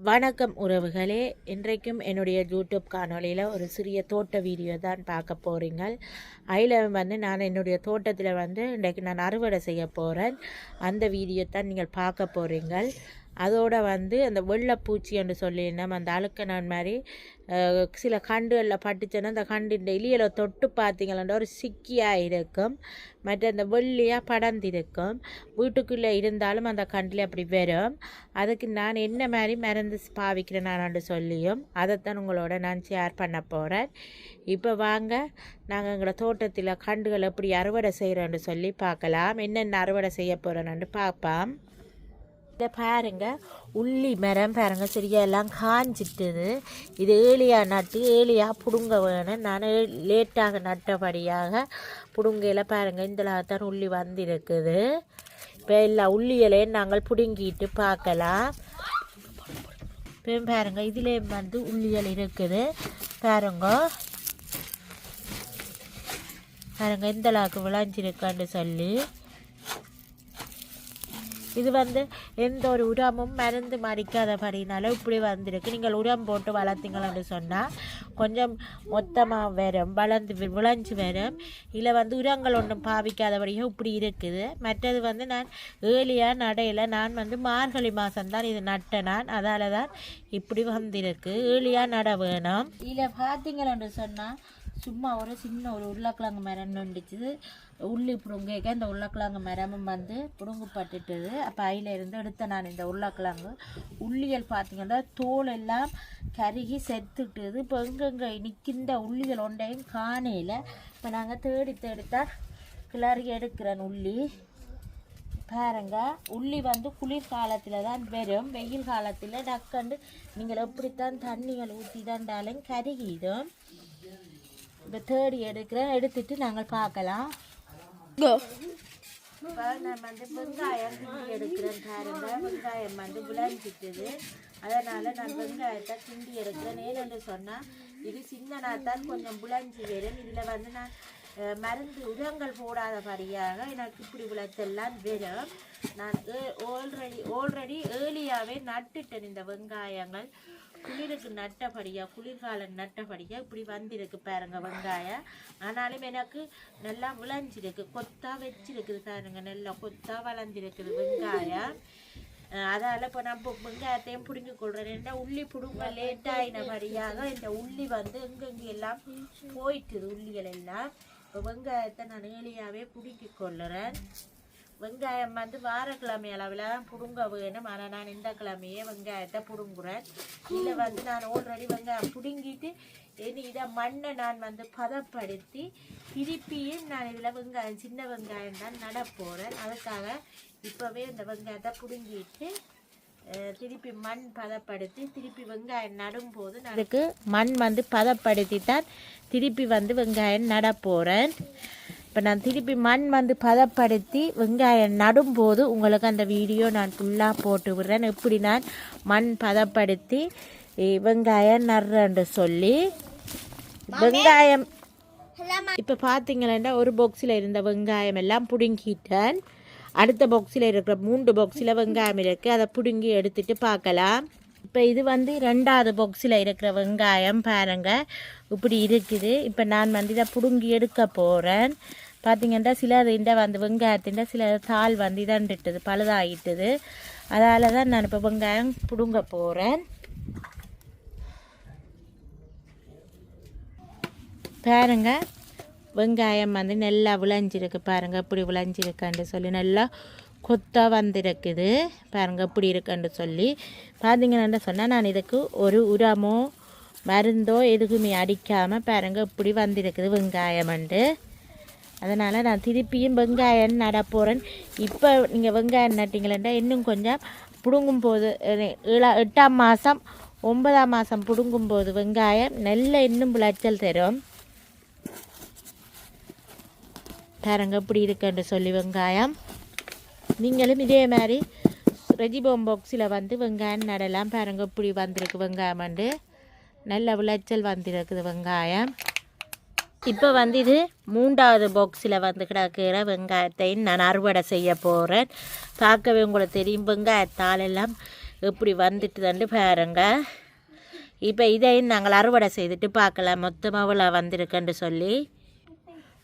வணக்கம் உறவுகளே. இன்றைக்கும் என்னுடைய யூடியூப் காணொலியில் ஒரு சிறிய தோட்ட வீடியோ தான் பார்க்க போகிறீங்க அதில் வந்து நான் என்னுடைய தோட்டத்தில் வந்து இன்றைக்கு நான் அறுவடை செய்ய போகிறேன் அந்த வீடியோ தான் நீங்கள் பார்க்க போகிறீங்க அதோட வந்து அந்த வெள்ளைப்பூச்சி என்று சொல்லியிருந்தோம் அந்த அழுக்கணன் மாதிரி சில கண்டுகளில் பட்டுச்சுன்னா அந்த கண்டின் இந்த இலியலை தொட்டு பார்த்தீங்களா ஒரு சிக்கியாக இருக்கும். மற்ற அந்த வெள்ளியாக படர்ந்திருக்கும். வீட்டுக்குள்ளே இருந்தாலும் அந்த கண்டில் அப்படி வரும். அதுக்கு நான் என்ன மாதிரி மருந்து பாவிக்கிறேன் சொல்லியும் அதைத்தான் உங்களோட நான் ஷேர் பண்ண போகிறேன் இப்போ வாங்க நாங்கள் எங்களோட தோட்டத்தில் கண்டுகள் எப்படி அறுவடை செய்கிறோன்னு சொல்லி பார்க்கலாம். என்னென்ன அறுவடை செய்ய போகிறோன்னு பார்ப்போம். இதை பாருங்க. உள்ளி மரம் பாருங்க. சரியா எல்லாம் காஞ்சிட்டுது. இது ஏலியாக நட்டு ஏலியாக பிடுங்க வேணும் நான் லேட்டாக நட்டபடியாக பிடுங்கையில் பாருங்க. இந்த தான் உள்ளி வந்திருக்குது. இப்போ எல்லா உள்ளியலையும் நாங்கள் பிடுங்கிட்டு பார்க்கலாம். இப்போ பாருங்கள் இதிலே வந்து உள்ளியல் இருக்குது. பாருங்க. பாருங்க. இந்த அளவுக்கு விளைஞ்சிருக்கான்னு சொல்லி. இது வந்து எந்த ஒரு உரமும் மருந்து மடிக்காதபடினால இப்படி வந்திருக்கு. நீங்கள் உரம் போட்டு வளர்த்தீங்கன்னு சொன்னால் கொஞ்சம் மொத்தமாக வரும் வளர்ந்து விளைஞ்சு வரும். இதில் வந்து உரங்கள் ஒன்றும் பாவிக்காதபடியும் இப்படி இருக்குது. மற்றது வந்து நான் ஏலியாக நடையில் நான் வந்து மார்கழி மாதம்தான் இது நட்டேன் நான் அதால் தான் இப்படி வந்திருக்கு. ஏலியாக நட வேணும். இதில் பார்த்தீங்களன்னு சொன்னால் சும்மா ஒரு சின்ன ஒரு உருளைக்கிழங்கு மரம் நொண்டிச்சு உள்ளி பிடுங்க இந்த உருளைக்கிழங்கு மரமும் வந்து பிடுங்கப்பட்டுட்டுது அப்போ அதில் இருந்து எடுத்த நான் இந்த உருளைக்கிழங்கு. உள்ளிகள் பார்த்தீங்கன்னா தோல் எல்லாம் கருகி செத்துட்டுது. இப்போ எங்கெங்கே நிற்கின்ற உள்ளிகள் ஒன்றையும் காணையில் இப்போ நாங்கள் தேடி தேடித்தான் கிளறி எடுக்கிறேன் உள்ளி. பாருங்க உள்ளி வந்து குளிர் காலத்தில் தான் வரும். வெயில் காலத்தில் டக்கண்டு நீங்கள் எப்படித்தான் தண்ணிகள் ஊற்றி தாண்டாலும் கருகிடும். இப்போ தேடி எடுக்கிறேன் எடுத்துட்டு நாங்கள் பார்க்கலாம். இப்போ நான் வந்து வெங்காயம் கிண்டி எடுக்கிறேன் பாருங்க. வெங்காயம் வந்து விளைஞ்சிட்டுது அதனால் நான் வெங்காயத்தை கிண்டி எடுக்கிறேன். ஏன்னு சொன்னால் இது சின்னனா தான் கொஞ்சம் விளைஞ்சி வரும். இதில் வந்து நான் மருந்து உரங்கள் போடாதபடியாக எனக்கு இப்படி விளைச்செல்லாம் வரும். நான் ஆல்ரெடி ஆல்ரெடி ஏர்லியாகவே நட்டுட்டேன் இந்த வெங்காயங்கள். குளிருக்கு நட்டபடியா குளிர்காலம் நட்டபடியா இப்படி வந்திருக்கு பாருங்க வெங்காயம். ஆனாலும் எனக்கு நல்லா விளைஞ்சிருக்கு. கொத்தா வச்சிருக்குது பாருங்க நல்லா கொத்தா வளர்ந்துருக்குது வெங்காயம். அஹ் அதால இப்போ நான் வெங்காயத்தையும் பிடுங்கி கொள்றேன். உள்ளி பிடுங்க லேட் மாதிரியாக இந்த உள்ளி வந்து எங்கெங்க எல்லாம் போயிட்டுது உள்ளிகள் எல்லாம். இப்போ வெங்காயத்தை நான் ஏலியாவே பிடுங்கி கொள்ளுறேன். வெங்காயம் வந்து வாரக்கிழமை அளவில் தான் பிடுங்க வேணும். ஆனால் நான் இந்த கிழமையே வெங்காயத்தை பிடுங்குறேன். இதில் வந்து நான் ஆல்ரெடி வெங்காயம் பிடுங்கிட்டு இனி இதை மண்ணை நான் வந்து பதப்படுத்தி திருப்பியும் நான் இதில் வெங்காயம் சின்ன வெங்காயம் தான் நட போகிறேன் அதுக்காக இப்போவே இந்த வெங்காயத்தை பிடுங்கிட்டு திருப்பி மண் பதப்படுத்தி திருப்பி வெங்காயம் நடும்போது நான் அதுக்கு மண் வந்து பதப்படுத்தி தான் திருப்பி வந்து வெங்காயம் நட போகிறேன் இப்போ நான் திருப்பி மண் வந்து பதப்படுத்தி வெங்காயம் நடும்போது உங்களுக்கு அந்த வீடியோ நான் ஃபுல்லாக போட்டு விடுறேன். எப்படி நான் மண் பதப்படுத்தி வெங்காயம் நடுறேன்னு சொல்லி வெங்காயம் இப்போ பார்த்தீங்கன்னா ஒரு பாக்ஸில் இருந்த வெங்காயம் எல்லாம் பிடுங்கிட்டேன். அடுத்த பாக்ஸில் இருக்கிற மூன்று பாக்ஸில் வெங்காயம் இருக்குது அதை பிடுங்கி எடுத்துட்டு பார்க்கலாம் இப்போ இது வந்து ரெண்டாவது பாக்ஸில் இருக்கிற வெங்காயம் பாருங்க. இப்படி இருக்குது. இப்போ நான் வந்து இதை பிடுங்கி எடுக்க போகிறேன் பார்த்திங்கன்னா சிலர் இந்த வந்து வெங்காயத்தின் சில தாள் வந்து இதண்டுட்டுது பழுதாகிட்டுது அதால் தான் நான் இப்போ வெங்காயம் பிடுங்க போகிறேன் பாருங்க. வெங்காயம் வந்து நல்லா விளைஞ்சிருக்கு பாருங்க. இப்படி விளைஞ்சிருக்கான்னு சொல்லி நல்லா கொத்தா வந்திருக்குது. பாருங்கள் இப்படி இருக்குன்னு சொல்லி. பார்த்தீங்கன்னா சொன்னால் நான் இதுக்கு ஒரு உரமோ மருந்தோ எதுக்குமே அடிக்காமல் பாருங்கள் இப்படி வந்திருக்குது வெங்காயம்ண்டு அதனால் நான் திருப்பியும் வெங்காயம் நட போகிறேன் இப்போ நீங்கள் வெங்காயம் நட்டிங்களா இன்னும் கொஞ்சம் பிடுங்கும் போது எட்டாம் மாதம் ஒன்பதாம் மாதம் பிடுங்கும் போது வெங்காயம் நல்ல இன்னும் விளைச்சல் தரும். பாருங்க இப்படி இருக்குன்னு சொல்லி வெங்காயம். நீங்களும் இதே மாதிரி ரெஜிபோம் பாக்ஸில் வந்து வெங்காயம் நடலாம் பாருங்கள் இப்படி வந்திருக்கு வெங்காயம் வந்து. நல்ல விளைச்சல் வந்திருக்குது வெங்காயம். இப்போ வந்து இது மூன்றாவது பாக்ஸில் வந்து கிடக்கிற வெங்காயத்தை நான் அறுவடை செய்ய போகிறேன் பார்க்கவே உங்களுக்கு தெரியும் வெங்காயத்தால் எல்லாம் எப்படி வந்துட்டுதுன்னு பாருங்க. இப்போ இதையும் நாங்கள் அறுவடை செய்துட்டு பார்க்கலாம் மொத்தமாக இவ்வளோ வந்திருக்குன்னு சொல்லி.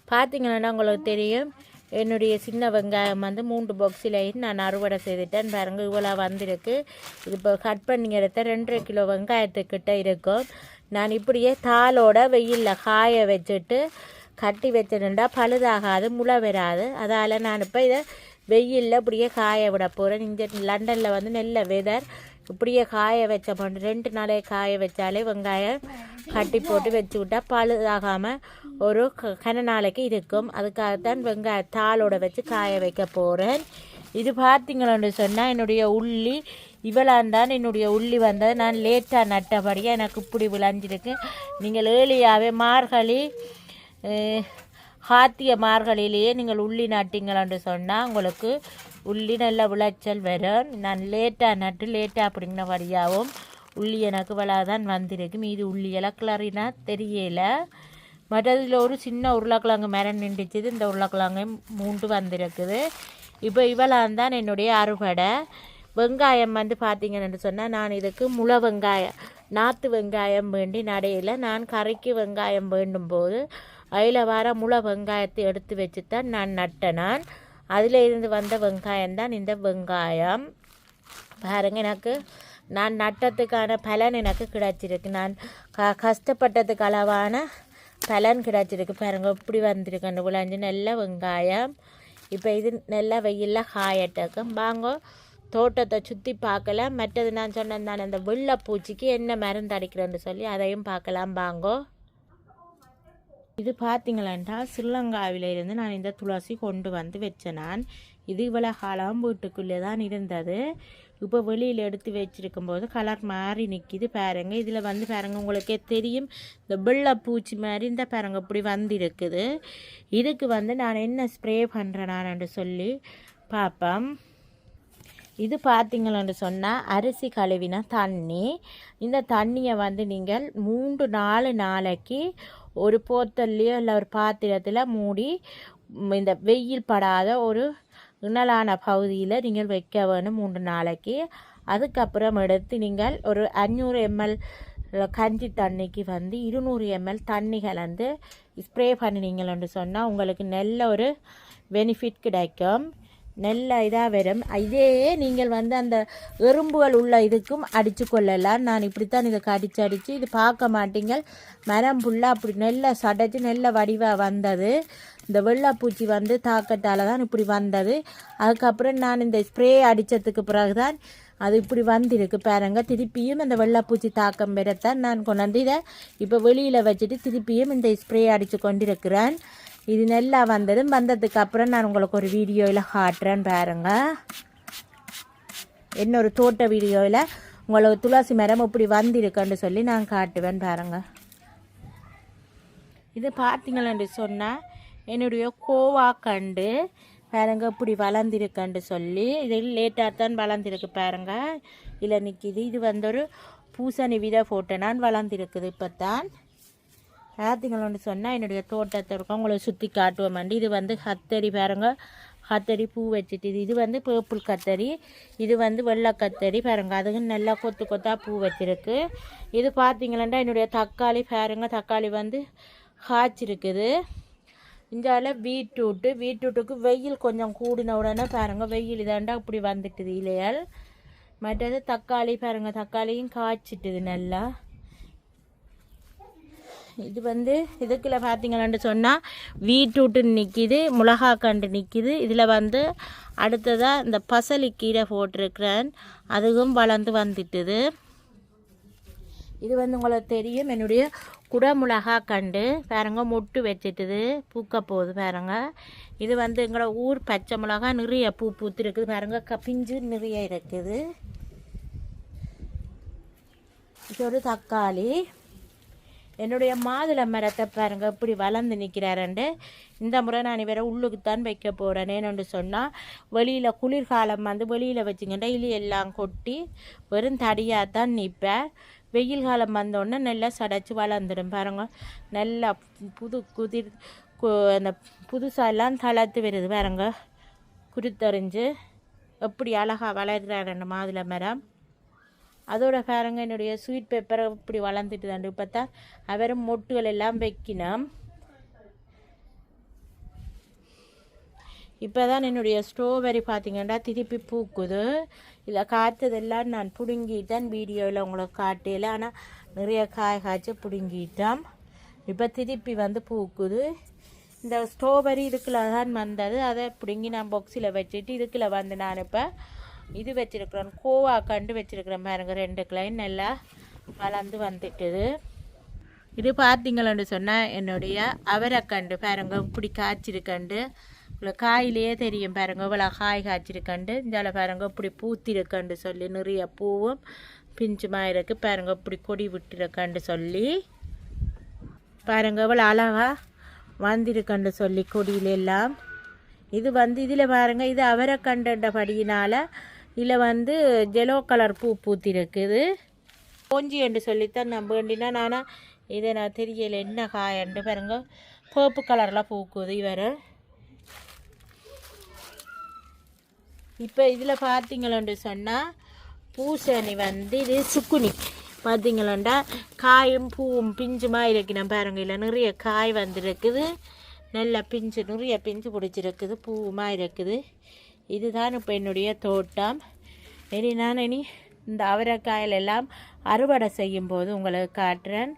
பார்த்தீங்கன்னா உங்களுக்கு தெரியும் என்னுடைய சின்ன வெங்காயம் வந்து மூன்று பாக்ஸிலையும் நான் அறுவடை செய்துட்டேன். பாருங்க இவ்வளோ வந்திருக்கு. இது இப்போ கட் பண்ணி எடுத்த ரெண்டரை கிலோ வெங்காயத்துக்கிட்ட இருக்கும். நான் இப்படியே தாளோட வெயிலில் காய வச்சுட்டு கட்டி வச்சிருந்தா பழுதாகாது முளை வராது. அதால் நான் இப்போ இதை வெயிலில் இப்படியே காய விட போகிறேன் இங்கே லண்டனில் வந்து நெல்ல வெதர் இப்படியே காய வச்ச பண்ணு ரெண்டு நாளே காய வச்சாலே வெங்காயம் கட்டி போட்டு வச்சு விட்டா பழுதாகாமல் ஒரு க- கன நாளைக்கு இருக்கும். அதுக்காகத்தான் வெங்காய தாளோட வச்சு காய வைக்க போகிறேன் இது பார்த்தீங்களோன்னு சொன்னால் என்னுடைய உள்ளி இவ்வளாந்தான் என்னுடைய உள்ளி வந்தது. நான் லேட்டாக நட்டபடியாக எனக்கு இப்படி விளைஞ்சிருக்கு. நீங்கள் ஏழியாகவே மார்கழி ஹாத்திய மார்கழியிலேயே நீங்கள் உள்ளி நட்டிங்களோன்னு சொன்னால் உங்களுக்கு உள்ளி நல்ல விளைச்சல் வரும். நான் லேட்டாக நட்டு லேட்டாக அப்படிங்கினபடியாகவும் உள்ளி எனக்கு வளாதான் வந்திருக்கு. மீது உள்ளியெல்லாம் இலக்கிளறினா தெரியலை. மற்றதில் ஒரு சின்ன உருளைக்கிழங்கு மரம் நின்றுச்சுது. இந்த உருளைக்கிழங்கு மூண்டு வந்திருக்குது. இப்போ இவளாம் தான் என்னுடைய அறுவடை. வெங்காயம் வந்து பார்த்தீங்கன்னு சொன்னால் நான் இதுக்கு முளை வெங்காயம் நாற்று வெங்காயம் வேண்டி நடையில் நான் கறிக்கு வெங்காயம் வேண்டும் போது அதில் வர முளை வெங்காயத்தை எடுத்து வச்சு தான் நான் நட்டேன் நான் அதில் இருந்து வந்த வெங்காயம் தான் இந்த வெங்காயம். பாருங்கள் எனக்கு நான் நட்டத்துக்கான பலன் எனக்கு கிடைச்சிருக்கு. நான் க கஷ்டப்பட்டதுக்கு அளவான பலன் கிடச்சிருக்கு பாருங்கள் இப்படி வந்திருக்கு அந்த விளைஞ்சு நல்ல வெங்காயம் இப்போ இது நல்லா வெயிலில் காயட்டக்கும் வாங்க தோட்டத்தை சுற்றி பார்க்கலாம் மற்றது நான் சொன்னேன் நான் அந்த வெள்ளைப்பூச்சிக்கு என்ன மருந்து அடிக்கிறேன்னு சொல்லி அதையும் பார்க்கலாம் வாங்கோ இது பார்த்தீங்களா ஸ்ரீலங்காவிலிருந்து நான் இந்த துளசி கொண்டு வந்து வச்சேன் நான் இது இவ்வளோ காலம் வீட்டுக்குள்ளே தான் இருந்தது இப்போ வெளியில் எடுத்து வச்சுருக்கும் போது கலர் மாறி நிற்கிது பாருங்க. இதில் வந்து பாருங்க உங்களுக்கே தெரியும். இந்த வெள்ளை பூச்சி மாதிரி இந்த பாருங்க இப்படி வந்திருக்குது. இதுக்கு வந்து நான் என்ன ஸ்ப்ரே பண்ணுறேன் நான் சொல்லி பார்ப்பேன் இது பார்த்தீங்களன்னு சொன்னால் அரிசி கழுவின தண்ணி. இந்த தண்ணியை வந்து நீங்கள் மூன்று நாலு நாளைக்கு ஒரு போத்தல்லையோ இல்லை ஒரு பாத்திரத்தில் மூடி இந்த வெயில் படாத ஒரு இணலான பகுதியில் நீங்கள் வைக்க வேணும் மூன்று நாளைக்கு. அதுக்கப்புறம் எடுத்து நீங்கள் ஒரு அஞ்சூறு எம்எல் கஞ்சி தண்ணிக்கு வந்து இருநூறு எம்எல் தண்ணி கலந்து ஸ்ப்ரே பண்ணினீங்கள்னு சொன்னால் உங்களுக்கு நல்ல ஒரு பெனிஃபிட் கிடைக்கும். நல்ல இதாக வரும். இதே நீங்கள் வந்து அந்த எறும்புகள் உள்ள இதுக்கும் அடித்து கொள்ளலாம். நான் இப்படித்தான் இதை கடிச்சு அடித்து இது பார்க்க மாட்டீங்கள். மரம் ஃபுல்லாக அப்படி நெல்லை சடைச்சி நெல்லை வடிவாக வந்தது. இந்த வெள்ளாப்பூச்சி வந்து தாக்கத்தால் தான் இப்படி வந்தது. அதுக்கப்புறம் நான் இந்த ஸ்ப்ரே அடித்ததுக்கு பிறகு தான் அது இப்படி வந்திருக்கு பாருங்க. திருப்பியும் இந்த வெள்ளாப்பூச்சி தாக்கம் பெறத்தான் நான் கொண்டாந்து இதை இப்போ வெளியில் வச்சுட்டு திருப்பியும் இந்த ஸ்ப்ரே அடித்து கொண்டிருக்கிறேன். இது நல்லா வந்ததும் வந்ததுக்கு அப்புறம் நான் உங்களுக்கு ஒரு வீடியோவில் காட்டுறேன் பாருங்க. இன்னொரு தோட்ட வீடியோவில் உங்களுக்கு துளசி மரம் இப்படி வந்திருக்குன்னு சொல்லி நான் காட்டுவேன் பாருங்க. இது பார்த்தீங்களேன் சொன்னால் என்னுடைய கோவா கண்டு பாருங்க இப்படி வளர்ந்துருக்குன்னு சொல்லி இது லேட்டாக தான் வளர்ந்துருக்கு பாருங்க. இல்லை நிற்கிது இது வந்து ஒரு பூசணி விதை போட்டு நான் வளர்ந்துருக்குது இப்போ தான் பார்த்தீங்களோன்னு சொன்னால் என்னுடைய தோட்டத்தை இருக்கும் உங்களை சுற்றி காட்டுவோமாண்டி இது வந்து கத்தரி பாருங்க. கத்தரி பூ வச்சுட்டு இது. வந்து பேர்பிள் கத்தரி. இது வந்து வெள்ளை கத்தரி பாருங்க. அதுவும் நல்லா கொத்து கொத்தாக பூ வச்சுருக்கு. இது பார்த்தீங்களா என்னுடைய தக்காளி பாருங்க. தக்காளி வந்து காய்ச்சிருக்குது. இந்தால பீட்ரூட்டு பீட்ரூட்டுக்கு வெயில் கொஞ்சம் கூடின உடனே பாருங்கள் வெயில் இதாண்டா இப்படி வந்துட்டுது இலையால். மற்றது தக்காளி பாருங்க தக்காளியும் காய்ச்சிட்டுது நல்லா. இது வந்து இதுக்குள்ள பார்த்தீங்களான்னு சொன்னால் பீட்ரூட்டு நிற்கிது மிளகா கண்டு நிற்கிது இதில் வந்து அடுத்ததாக இந்த பசலி கீரை போட்டிருக்கிறேன். அதுவும் வளர்ந்து வந்துட்டுது. இது வந்து உங்களுக்கு தெரியும். என்னுடைய குடமிளகா கண்டு. பாருங்க மொட்டு வச்சுட்டுது. பூக்க போகுது பாருங்க. இது வந்து எங்களோட ஊர் பச்சை மிளகா நிறைய பூ பூத்து இருக்குது பாருங்க கப்பிஞ்சு நிறைய இருக்குது. இது ஒரு தக்காளி. என்னுடைய மாதுளை மரத்தை பாருங்க இப்படி வளர்ந்து நிற்கிறாரண்டு. இந்த முறை நான் இவரை உள்ளுக்குத்தான் வைக்க போகிறேன் ஏன்னு சொன்னால் வெளியில் குளிர்காலம் வந்து வெளியில் வச்சுக்கிட்டா இலி எல்லாம் கொட்டி வெறும் தடியாக தான் நிற்பேன் வெயில் காலம் வந்தோடனே நல்லா சடைச்சி வளர்ந்துடும் பாருங்க. நல்லா புது குதிர் கு- அந்த புதுசாலாம் தளர்த்து வருது பாருங்க. குருத்தறிஞ்சு எப்படி அழகாக வளர்கிறார் அந்த மாதுளை மரம். அதோட பாருங்க என்னுடைய ஸ்வீட் பேப்பரை இப்படி வளர்ந்துட்டு தான் இப்போ தான் அவரும் மொட்டுகள் எல்லாம் வைக்கினோம். இப்போ தான் என்னுடைய ஸ்ட்ராபெரி பார்த்தீங்கன்னா திருப்பி பூக்குது. இதில் காய்ச்சதெல்லாம் நான் பிடுங்கிட்டேன். வீடியோவில் உங்களுக்கு காட்டல. ஆனால் நிறைய காய் காய்ச்சி பிடுங்கிட்டேன் இப்போ திருப்பி வந்து பூக்குது. இந்த ஸ்ட்ராபெரி இதுக்குள்ள தான் வந்தது. அதை பிடுங்கி நான் பாக்ஸில் வச்சுட்டு இதுக்குள்ள வந்து நான் இப்போ இது வச்சுருக்குறேன். கோவா கண்டு வச்சுருக்கிறேன் பாருங்க ரெண்டு கிளைன் நல்லா வளர்ந்து வந்துட்டுது. இது பார்த்தீங்களன்னு சொன்னால் என்னுடைய அவரைக்கண்டு பாருங்க இப்படி காய்ச்சிருக்கண்டு இவ்வளோ காயிலேயே தெரியும் பாருங்க. இவ்வளோ காய் காய்ச்சிருக்கண்டு. இந்த பாருங்க இப்படி பூத்திருக்கண்டு சொல்லி நிறைய பூவும் பிஞ்சுமாக இருக்கு. பாருங்க இப்படி கொடி விட்டுருக்கண்டு சொல்லி. பாருங்க இவ்வளோ அழகா வந்திருக்கண்டு சொல்லி கொடியில எல்லாம். இது வந்து இதில் பாருங்க இது அவரை கண்டபடியினால் இதில் வந்து ஜெலோ கலர் பூ பூத்திருக்குது. கோஞ்சி என்று சொல்லித்தான் நான் வேண்டினா நானும் இதை நான் தெரியலை என்ன காயண்டு பாருங்க. பர்ப்பு கலரில் பூக்குது இவர். இப்போ இதில் பார்த்தீங்களோண்டு சொன்னால் பூசணி வந்து இது சுக்குனி. பார்த்தீங்களோண்டா காயும் பூவும் பிஞ்சுமா இருக்கணும் பாருங்க இல்லை நிறைய காய் வந்துருக்குது. நல்லா பிஞ்சு நிறைய பிஞ்சு பிடிச்சிருக்குது பூவுமாக இருக்குது. இதுதான் இப்போ என்னுடைய தோட்டம். இனி நான் இனி இந்த அவரைக்காயிலெல்லாம் அறுவடை செய்யும் போது உங்களுக்கு காட்டுறேன்.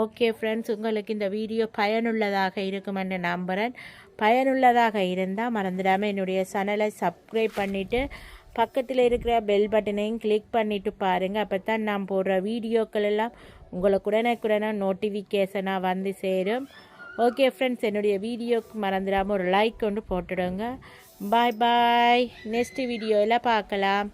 ஓகே ஃப்ரெண்ட்ஸ் உங்களுக்கு இந்த வீடியோ பயனுள்ளதாக இருக்குமென்னு நம்புகிறேன் பயனுள்ளதாக இருந்தால் மறந்துடாமல் என்னுடைய சேனலை சப்ஸ்கிரைப் பண்ணிவிட்டு பக்கத்தில் இருக்கிற பெல் பட்டனையும் கிளிக் பண்ணிவிட்டு பாருங்கள் அப்போ தான் நான் போடுற வீடியோக்கள் எல்லாம் உங்களுக்கு உடனுக்குடனே நோட்டிஃபிகேஷனாக வந்து சேரும். ஓகே ஃப்ரெண்ட்ஸ் என்னுடைய வீடியோக்கு மறந்துடாமல் ஒரு லைக் கொண்டு போட்டுடுங்க. பாய் பாய் நெக்ஸ்ட் வீடியோவில் பார்க்கலாம்.